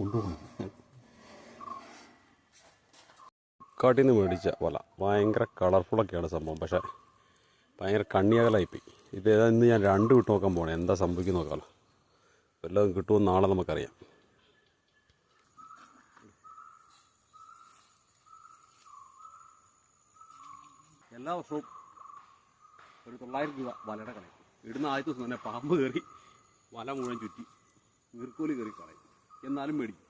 കൊണ്ടുപോകണം. കാട്ടിൽ നിന്ന് മേടിച്ച വല. ഭയങ്കര കളർഫുള്ളൊക്കെയാണ് സംഭവം. പക്ഷേ ഭയങ്കര കണ്ണിയകലായിപ്പോയി ഇപ്പോൾ ഏതാ ഇന്ന് ഞാൻ രണ്ട് വിട്ട് നോക്കാൻ പോകണം എന്താ സംഭവിക്കുന്ന നോക്കാമല്ലോ വല്ലതും കിട്ടുമെന്ന് നാളെ നമുക്കറിയാം. എല്ലാ വർഷവും ഒരു തൊള്ളായിരം രൂപ വലയുടെ കളയും ഇടുന്ന ആദ്യത്തെ ദിവസം തന്നെ പാമ്പ് കയറി വല മുഴുവൻ ചുറ്റി നീർക്കോലി കയറി കളയും. എന്നാലും മേടിക്കും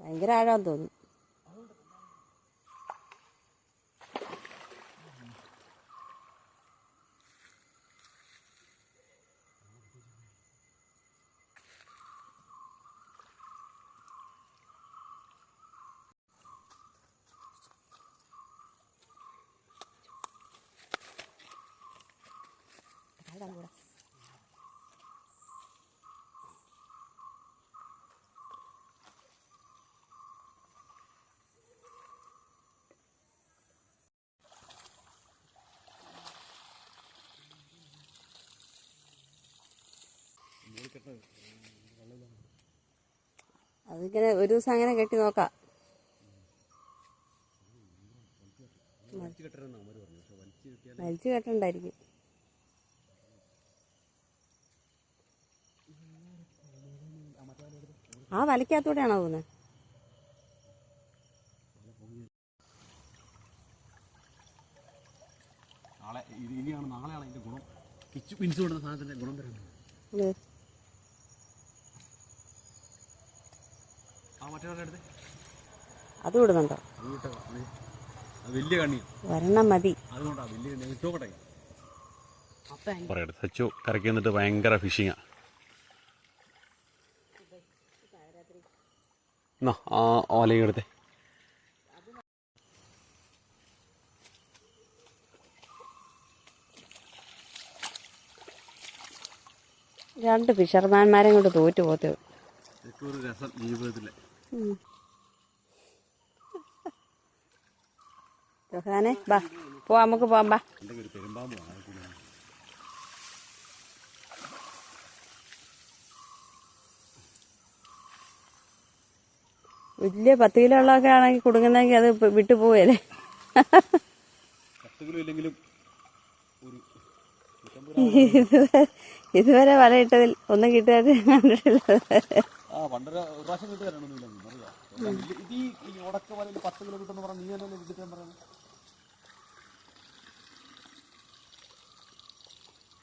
ഭയങ്കര ആഴാന്ന് തോന്നുന്നു. അതിങ്ങനെ ഒരു ദിവസം അങ്ങനെ കെട്ടി നോക്കാം. വലിച്ചു കെട്ടണ്ടായിരിക്കും. ആ വലയ്ക്കകത്തൂടെയാണോ തോന്നുന്നത് നാളെ ഇനിയാണ് നാളെയാണ് അതിന്റെ ഗുണം. കിച്ചു പിൻസ് കൊടുക്കുന്ന സാധനത്തിന്റെ ഗുണം വരുന്നത് ഇത് ആ മറ്റേ അടുത്ത് അത് വിടുന്നുണ്ടോ വലിയ ഒരെണ്ണം മതി. പറയട്ടെ സച്ചു. നിന്നിട്ട് ഭയങ്കര ഫിഷിങ്ങാ ആ. ഓലയും എടുത്തേ. രണ്ട് ഫിഷർമാന്മാരെ കൊണ്ട് തോറ്റു പോത്തേ ജീവിതത്തിലെ. ജോഹാനെ ബാ പോവാ നമുക്ക് പോവാം ബാ. വലിയ പത്ത് കിലോ ഉള്ളതൊക്കെ ആണെങ്കിൽ കൊടുക്കുന്നെങ്കിൽ അത് വിട്ടു പോവല്ലേ? ഇതുവരെ വല വലയിട്ടതിൽ ഒന്നും കിട്ടാതെ കണ്ടിട്ടില്ല. പണ്ടൊരു ഒരു പ്രാവശ്യം കിട്ടി തരണമൊന്നുമില്ല ഇത് ഈ ഈ ഉടക്ക വലയിൽ പത്ത് കിലോ കിട്ടുമെന്ന് പറഞ്ഞാൽ നീ തന്നെ വിട്ടിട്ട് പറയുന്നത്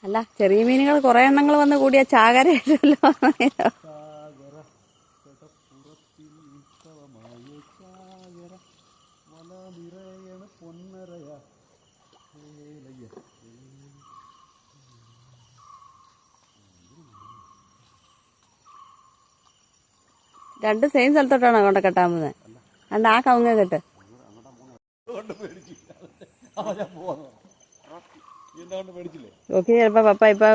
അല്ല ചെറിയ മീനുകൾ കുറെ എണ്ണങ്ങൾ വന്ന് കൂടിയ ചാകരയായിട്ടല്ലോ രണ്ട് സെയിം സ്ഥലത്തോട്ടാണോ കൊണ്ട് കെട്ടാൻ പോകുന്നത് അണ്ട് ആ കവുങ്ങ കെട്ട് ഓക്കെ ചിലപ്പോ പപ്പ ഇപ്പൊ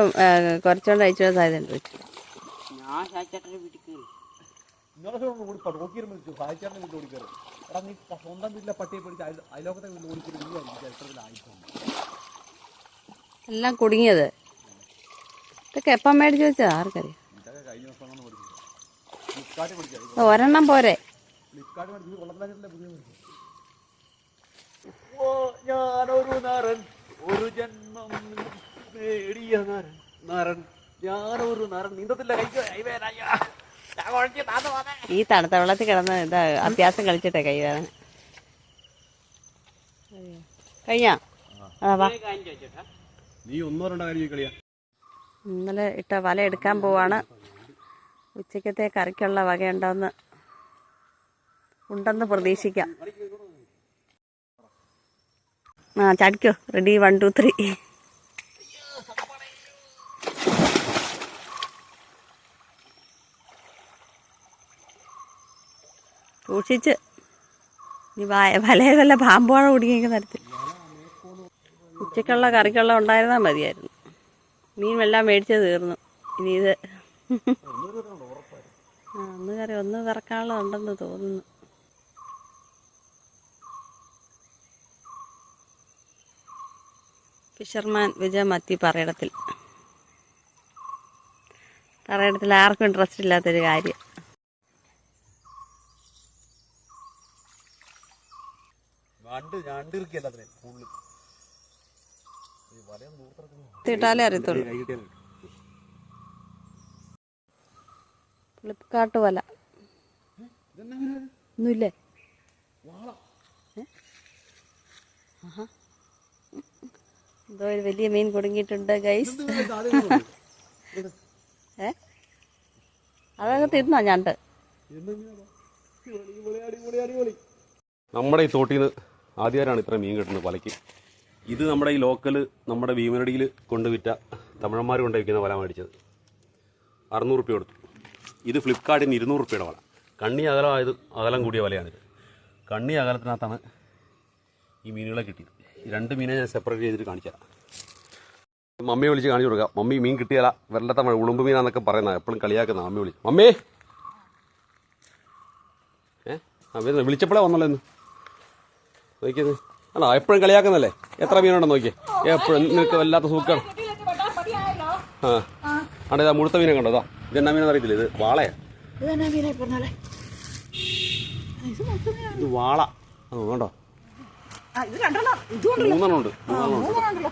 കുറച്ചുകൊണ്ട് അയച്ചു ആയിട്ടുണ്ട് എല്ലാം കുടുങ്ങിയത്. ഇതൊക്കെ എപ്പം മേടിച്ചു വെച്ചാ ആർക്കറിയാം ഇതൊക്കെ കഴിഞ്ഞ ദിവസം അങ്ങനെ പഠിച്ചത് ഫ്ലിപ്കാർട്ടിൽ പഠിച്ചത് ഇത് ഒരെണ്ണം പോരെ. ഞാനൊരു നരൻ ഒരു ജന്മം നേടിയ നരൻ. നരൻ ഞാനൊരു നരൻ. നീന്തത്തില്ല ഈ തണുത്ത വെള്ളത്തിൽ കിടന്ന ഇതാ അഭ്യാസം കളിച്ചിട്ടേ കൈ വേദന. കഴിഞ്ഞാ? ആ വാ. നീ ഒന്നോ രണ്ടോ കാര്യം കളിയാ. ഇന്നലെ ഇട്ട വല എടുക്കാൻ പോവാണ്. ഉച്ചക്കത്തെ കറിക്കുള്ള വകയുണ്ടോന്ന് ഉണ്ടെന്ന് പ്രതീക്ഷിക്കാം. ആ ചടിക്കോ. റെഡി വൺ ടു ത്രീ സൂക്ഷിച്ച്. ഇനി വലയെ വല്ല പാമ്പോടെ കുടുങ്ങിയ തരത്തിൽ ഉച്ചക്കുള്ള കറിക്കുള്ള ഉണ്ടായിരുന്നാൽ മതിയായിരുന്നു. മീൻ വെള്ളം മേടിച്ച് തീർന്നു. ഇനി ഇത് ആ ഒന്ന് കറി ഒന്ന് ഉണ്ടെന്ന് തോന്നുന്നു. ഫിഷർമാൻ വിജയ മത്തി പറയിടത്തിൽ. പറയിടത്തിൽ ആർക്കും ഇൻട്രസ്റ്റ് ഇല്ലാത്തൊരു കാര്യം. ഇട്ടാലേ അറിയത്തുള്ളൂ. ഫ്ലിപ്കാർട്ട് വല. ഒന്നുമില്ലേ. എന്തോ ഒരു വലിയ മീൻ കുടുങ്ങിയിട്ടുണ്ട് ഗൈസ് ഏ? അതൊക്കെ തിന്നാ ഞണ്ട് നമ്മുടെ ഈ തോട്ടിൽ നിന്ന് ആദ്യമായിട്ടാണ് ഇത്ര മീൻ കിട്ടുന്നത് വലയ്ക്ക്. ഇത് നമ്മുടെ ഈ ലോക്കൽ നമ്മുടെ ഭീമനടിയിൽ കൊണ്ടുവിറ്റ തമിഴന്മാർ കൊണ്ടുവയ്ക്കുന്ന വല മേടിച്ചത്. അറുന്നൂറ് റുപ്യ കൊടുത്തു. ഇത് ഫ്ലിപ്കാർട്ടിന് ഇരുന്നൂറ് റുപ്യയുടെ വല. കണ്ണി അകലമായത് അകലം കൂടിയ വലയാണിത് കണ്ണി അകലത്തിനകത്താണ് ഈ മീനുകളെ കിട്ടിയത്. രണ്ട് മീനെ ഞാൻ സെപ്പറേറ്റ് ചെയ്തിട്ട് കാണിച്ചു മമ്മി മമ്മിയെ വിളിച്ച് കാണിച്ചു കൊടുക്കുക മമ്മി മീൻ കിട്ടിയാല വെള്ളത്തെ മഴ ഉളുമ്പ് മീനാന്നൊക്കെ പറയുന്ന എപ്പോഴും കളിയാക്കുന്ന മമ്മി വിളിച്ച് മമ്മി! ഏ? ആ വിളിച്ചപ്പോഴേ വന്നല്ലോ ഇന്ന്. നോക്കിയത്. അല്ല എപ്പോഴും കളിയാക്കുന്നല്ലേ എത്ര മീനുണ്ടെന്ന് നോക്കിയേ? എപ്പോഴും നിനക്ക് വല്ലാത്ത സൂക്കാണ് ആ. അവിടെ മുഴുത്ത മീനെ കണ്ടോ? ഇതെന്നാ മീനെന്ന് അറിയത്തില്ല ഇത് വാളയാ. ഇത് വാള. ആ കണ്ടോ? മൂന്നെണ്ണം ഉണ്ട്. മൂന്നെണ്ണം ഉണ്ട്.